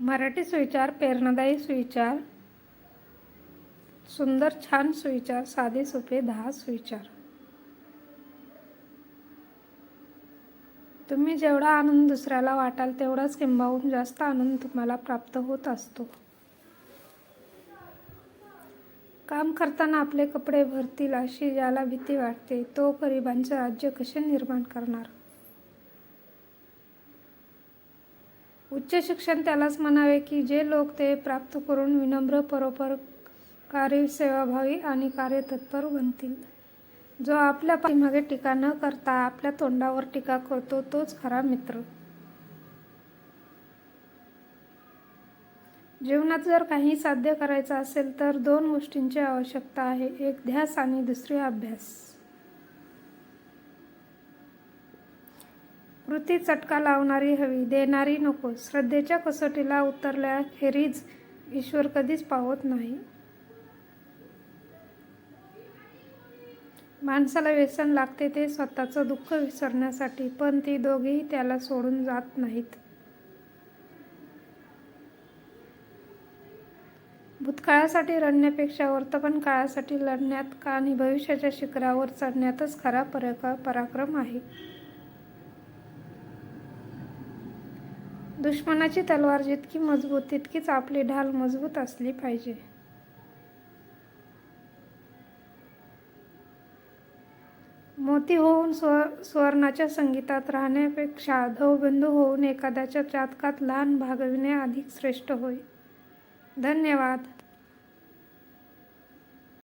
मराठी सुविचार प्रेरणादायी सुविचार सुंदर छान सुविचार साधे सोपे दहा सुविचार. तुम्ही जेवढा आनंद दुसऱ्याला वाटाल तेवढाच किंबाहून जास्त आनंद तुम्हाला प्राप्त होत असतो. काम करताना आपले कपडे भरतील अशी ज्याला भीती वाटते तो गरिबांचे राज्य कसे निर्माण करणार? उच्च शिक्षण त्यालाच म्हणावे की जे लोक ते प्राप्त करून विनम्र परोपकारी सेवाभावी आणि कार्यतत्पर बनतील. जो आपल्या पाठीमागे टीका न करता आपल्या तोंडावर टीका करतो तोच खरा मित्र. जीवनात जर काही साध्य करायचं असेल तर दोन गोष्टींची आवश्यकता आहे. एक ध्यास आणि दुसरी अभ्यास. कृती चटका लावणारी हवी देणारी नको. श्रद्धेच्या कसोटीला उतरल्याखेरीज ईश्वर कधीच पावत नाही. माणसाला व्यसन लागते ते स्वतःचं दुःख विसरण्यासाठी पण ती दोघेही त्याला सोडून जात नाहीत. भूतकाळासाठी रडण्यापेक्षा वर्तमान काळासाठी लढण्यात आणि भविष्याच्या शिखरावर चढण्यातच खरा परका पराक्रम आहे. दुश्मनाची तलवार जितकी मजबूत तितकीच आपली ढाल मजबूत असली पाहिजे. मोती होऊन स्व सुवर्णाच्या संगीतात राहण्यापेक्षा धवबंधू होऊन एखाद्याच्या चातकात लहान भागविणे अधिक श्रेष्ठ होय. धन्यवाद.